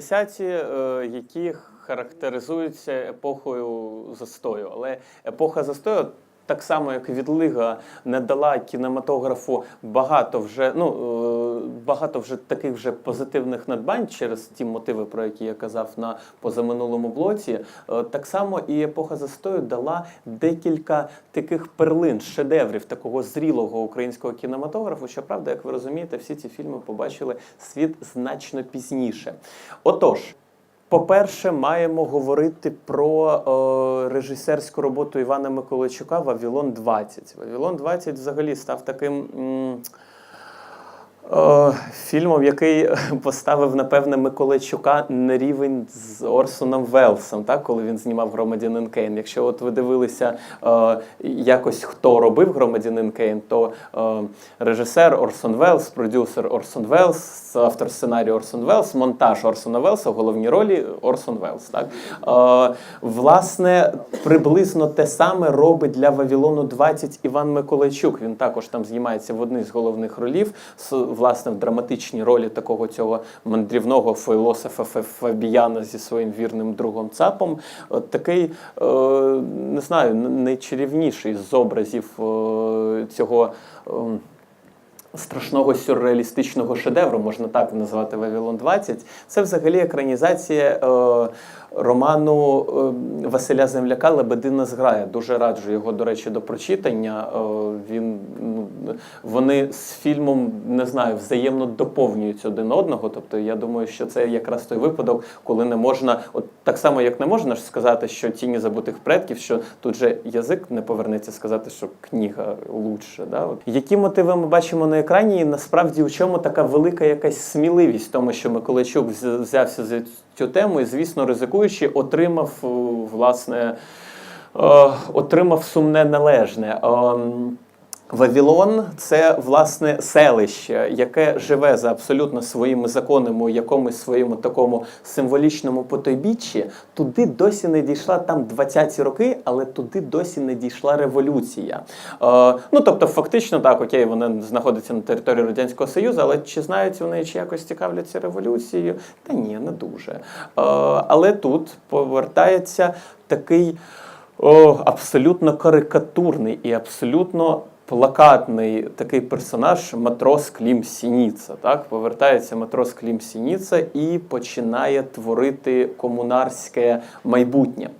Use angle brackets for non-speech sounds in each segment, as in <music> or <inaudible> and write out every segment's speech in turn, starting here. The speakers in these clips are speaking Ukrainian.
80-ті, е, які характеризуються епохою застою. Але епоха застою. Так само, як відлига не дала кінематографу багато вже ну е, багато вже таких вже позитивних надбань через ті мотиви, про які я казав на позаминулому блоці. е, Так само і епоха застою дала декілька таких перлин, шедеврів такого зрілого українського кінематографу. Щоправда, як ви розумієте, всі ці фільми побачили світ значно пізніше. Отож. По-перше, маємо говорити про е, режисерську роботу Івана Миколайчука Вавілон 20. Вавілон 20 взагалі став таким. м, Фільмом, який <laughs> поставив, напевне, Миколайчука на рівень з Орсоном Велсом, так, коли він знімав Громадянин Кейн. Якщо от ви дивилися е, якось хто робив Громадянин Кейн, то е, режисер Орсон Велс, продюсер Орсон Велс, автор сценарію Орсон Велс, монтаж Орсона Велса, в головній ролі Орсон Велс. Так? Е, власне, приблизно те саме робить для Вавілону 20 Іван Миколайчук. Він також там знімається в одній з головних ролів, власне, в драматичній ролі такого цього мандрівного філософа Фабіяна зі своїм вірним другом Цапом. От такий, е, не знаю, найчарівніший з образів е, цього. Страшного сюрреалістичного шедевру, можна так назвати Вавилон 20. Це взагалі екранізація е, роману е, Василя Земляка Лебедина зграя. Дуже раджу його, до речі, до прочитання. Е, він, ну, вони з фільмом, не знаю, взаємно доповнюють один одного. Тобто, я думаю, що це якраз той випадок, коли не можна, от так само, як не можна ж сказати, що тіні забутих предків, що тут же язик не повернеться сказати, що книга лучше. Да? От. Які мотиви ми бачимо на екрані? І насправді у чому така велика якась сміливість в тому, що Миколайчук взявся за цю тему і, звісно, ризикуючи, отримав е, власне. е, Отримав сумне належне. Вавілон це власне селище, яке живе за абсолютно своїми законами у якомусь своєму такому символічному потойбіччі. Туди досі не дійшла там 20-ті роки, але туди досі не дійшла революція. Е, ну тобто, фактично, так, окей, вона знаходиться на території Радянського Союзу, але чи знають вони, чи якось цікавляться революцією? Та ні, не дуже. Е, але тут повертається такий о, абсолютно карикатурний і абсолютно плакатний такий персонаж матрос Клім Сініца. Так? Повертається матрос Клім Сініца і починає творити комунарське майбутнє.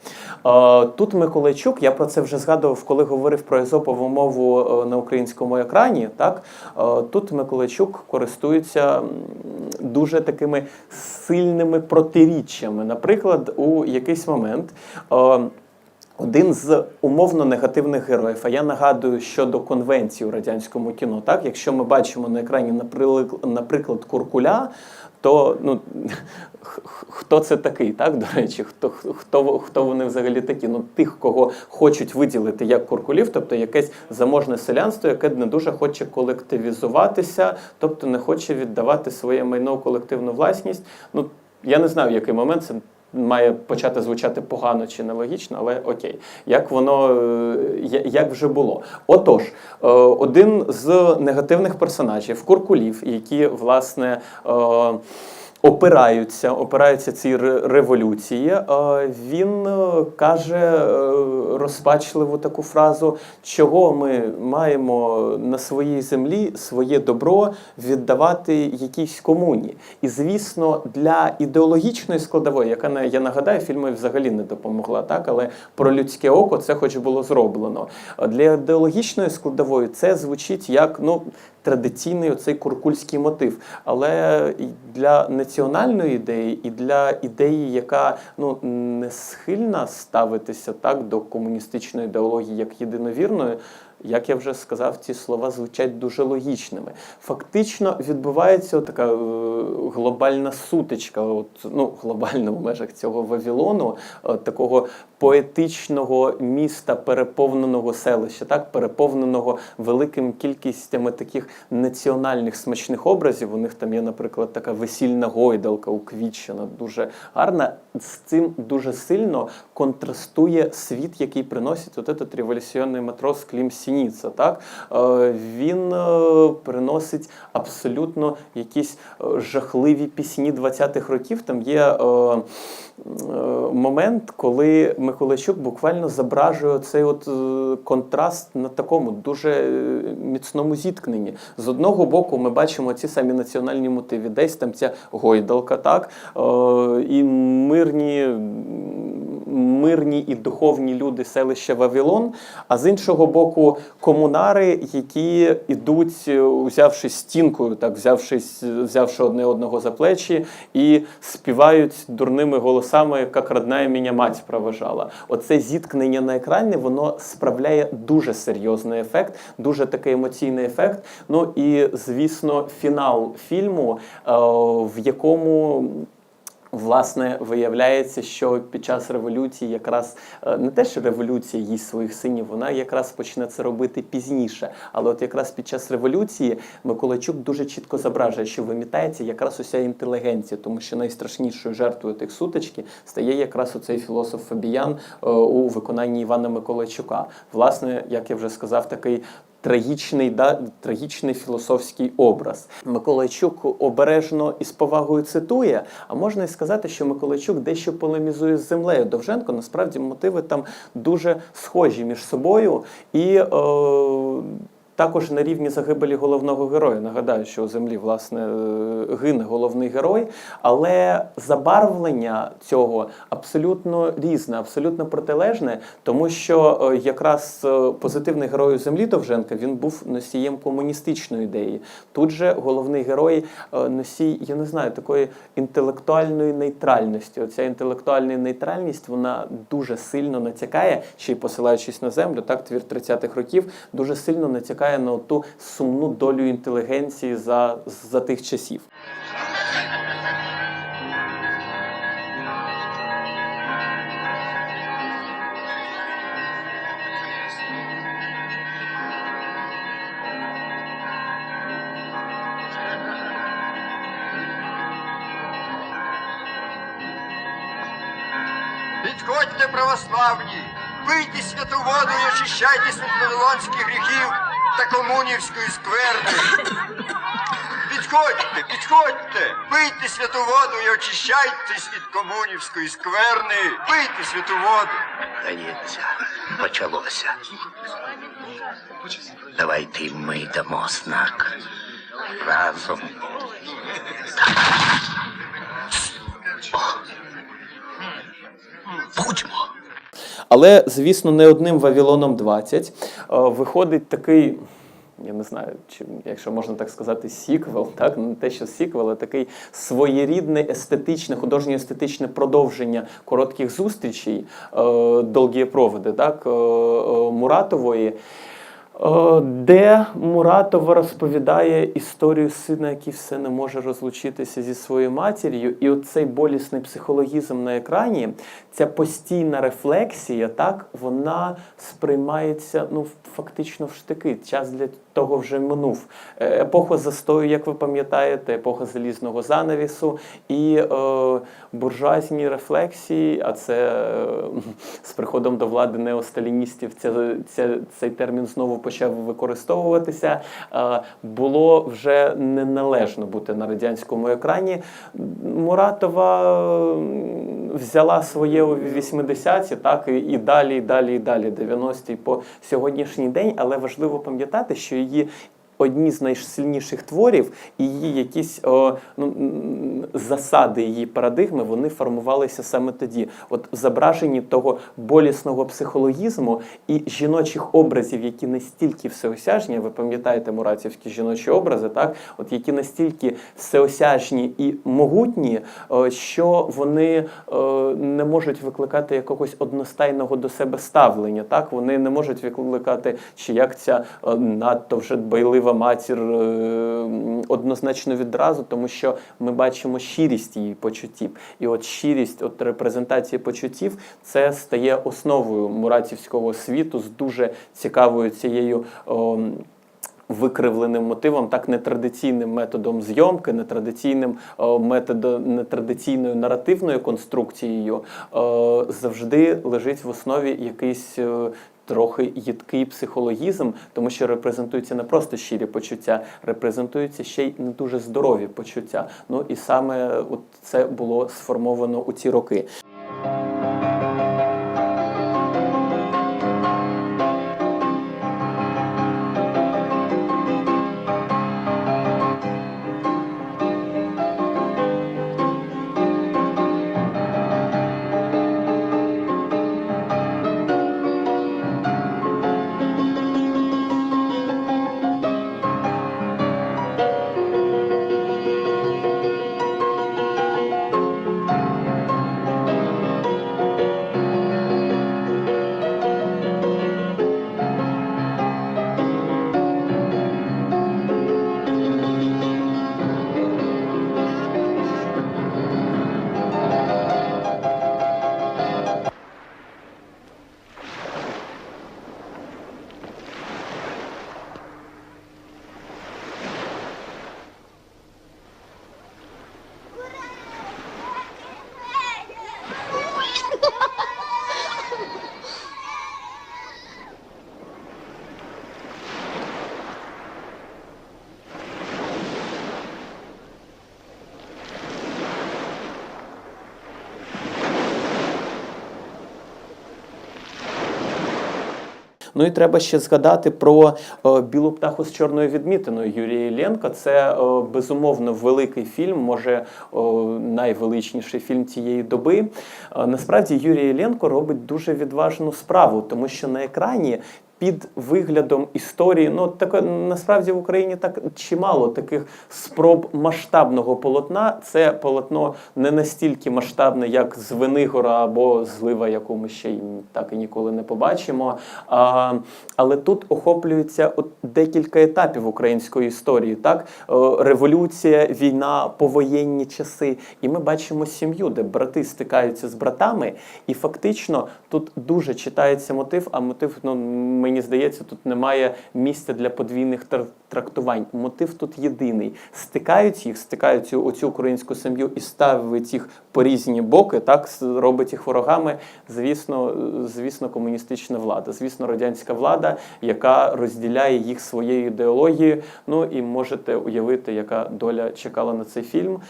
Е, Тут Миколайчук, я про це вже згадував, коли говорив про езопову мову е, на українському екрані. Так? Е, Тут Миколайчук користується дуже такими сильними протиріччями. Наприклад, у якийсь момент. Один з умовно негативних героїв. А я нагадую щодо конвенції у радянському кіно. Так, якщо ми бачимо на екрані, наприклад, Куркуля, то ну хто це такий, так до речі, хто хто хто вони взагалі такі? Ну тих, кого хочуть виділити як куркулів, тобто якесь заможне селянство, яке не дуже хоче колективізуватися, тобто не хоче віддавати своє майно колективну власність. Ну я не знаю, в який момент це має почати звучати погано чи нелогічно, але окей, як воно е, як вже було. Отож, е, один з негативних персонажів Куркулів, які власне. Опираються, опираються цій революції. Е, Він е, каже е, розпачливу таку фразу, чого ми маємо на своїй землі своє добро віддавати якійсь комуні. І звісно, для ідеологічної складової, яка на- я нагадаю, фільму взагалі не допомогла, так але про людське око це хоч було зроблено. Для ідеологічної складової це звучить як ну. Традиційний оцей куркульський мотив, але для національної ідеї, і для ідеї, яка ну не схильна ставитися так до комуністичної ідеології як єдиновірної, як я вже сказав, ці слова звучать дуже логічними. Фактично відбувається така е, глобальна сутичка, от, ну, глобальна в межах цього Вавилону, е, такого поетичного міста, переповненого селища, так, переповненого великим кількістями таких національних смачних образів. У них там є, наприклад, така весільна гойдалка уквітчена, дуже гарна. З цим дуже сильно контрастує світ, який приносить от этот революційний матрос Клім Сініца. Так? Е, Він е, приносить абсолютно якісь е, жахливі пісні 20-х років. Там є момент, коли Миколайчук буквально зображує цей от контраст на такому дуже міцному зіткненні. З одного боку, ми бачимо ці самі національні мотиви, десь там ця гойдалка, так і мирні, мирні і духовні люди селища Вавилон. А з іншого боку, комунари, які йдуть, е, взявши стінкою, так взявшись, взявши одне одного за плечі, і співають дурними голосами, як родна мене мать проважала. Оце зіткнення на екрані воно справляє дуже серйозний ефект, дуже такий емоційний ефект. Ну і звісно, фінал фільму, е, в якому. Власне, виявляється, що під час революції якраз е, не те, що революція їсть своїх синів, вона якраз почне це робити пізніше. Але от якраз під час революції Миколайчук дуже чітко зображує, що вимітається якраз уся інтелігенція, тому що найстрашнішою жертвою тих сутички стає якраз оцей філософ Фабіян е, у виконанні Івана Миколайчука. Власне, як я вже сказав, такий трагічний, да, трагічний філософський образ. Миколайчук обережно і з повагою цитує, а можна і сказати, що Миколайчук дещо полемізує з землею. Довженко насправді мотиви там дуже схожі між собою і. Е, також на рівні загибелі головного героя. Нагадаю, що у землі власне е, гине головний герой, але забарвлення цього абсолютно різне, абсолютно протилежне, тому що е, якраз е, позитивний герой у землі Довженка він був носієм комуністичної ідеї. Тут же головний герой носій, я не знаю, такої інтелектуальної нейтральності. Оця інтелектуальна нейтральність вона дуже сильно натякає, ще й посилаючись на землю, так твір 30-х років дуже сильно натякає на ту сумну долю інтелігенції за, за тих часів. Підходьте, православні, пийте святу воду і очищайтесь від вавилонських гріхів та комунівської скверни. Підходьте, підходьте, пийте святу воду і очищайтесь від комунівської скверни. Пийте святу воду. Здається, почалося. Давайте ми дамо знак. Разом. Будьмо. Але, звісно, не одним Вавілоном 20 е, виходить такий. Я не знаю, чи якщо можна так сказати, сіквел, так не те, що сіквел, а такий своєрідне естетичне, художньо-естетичне продовження коротких зустрічей е, довгі проводи, так е, е, Муратової. Е, Де Муратова розповідає історію сина, який все не може розлучитися зі своєю матір'ю, і оцей болісний психологізм на екрані, ця постійна рефлексія, так вона сприймається ну фактично в штики. Час для того вже минув. Е, Епоха застою, як ви пам'ятаєте, епоха залізного занавісу і е, буржуазні рефлексії. А це е, з приходом до влади неосталіністів ця, ця, цей термін знову почав використовуватися. Е, було вже неналежно бути на радянському екрані. Муратова взяла своє у 80-ті, так і далі, і далі, і далі, 90-ті по сьогоднішній день. Але важливо пам'ятати, що її. Одні з найсильніших творів і її якісь о, ну, засади її парадигми вони формувалися саме тоді. От в зображенні того болісного психологізму і жіночих образів, які настільки всеосяжні, ви пам'ятаєте муратівські жіночі образи, так от які настільки всеосяжні і могутні, е, що вони е, не можуть викликати якогось одностайного до себе ставлення. Так вони не можуть викликати, чи як ця е, надто вже дбайлива матір е, однозначно відразу, тому що ми бачимо щирість її почуттів. І от щирість, от репрезентація почуттів, це стає основою муратівського світу з дуже цікавою цією. о, викривленим мотивом, так нетрадиційним методом зйомки, нетрадиційним е, методом, нетрадиційною наративною конструкцією е, завжди лежить в основі якийсь. Трохи їдкий психологізм, тому що репрезентуються не просто щирі почуття, репрезентуються ще й не дуже здорові почуття. Ну і саме от це було сформовано у ці роки. Ну і треба ще згадати про е, білу птаху з чорною відмітиною Юрія Єленка. Це е, безумовно великий фільм, може е, найвеличніший фільм цієї доби. Насправді Юрій Єленко робить дуже відважну справу, тому що на екрані. Під виглядом історії, ну таке насправді в Україні так чимало таких спроб масштабного полотна. Це полотно не настільки масштабне, як з Венигора або злива, яку ми ще й так і ніколи не побачимо. А, але тут охоплюється от декілька етапів української історії. Так, Е, революція, війна, повоєнні часи. І ми бачимо сім'ю, де брати стикаються з братами, і фактично тут дуже читається мотив. А мотив, ну мені здається, тут немає місця для подвійних трактувань. Мотив тут єдиний. Стикають їх, стикають цю оцю українську сім'ю і ставить їх по різні боки, так робить їх ворогами. Звісно, звісно, комуністична влада, звісно, радянська влада, яка розділяє їх своєю ідеологією. Ну і можете уявити, яка доля чекала на цей фільм.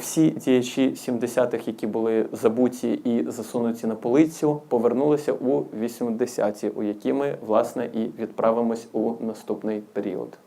Всі діячі 70-х, які були забуті і засунуті на полицю, повернулися у 80-ті, у які ми власне і відправимось у наступний період.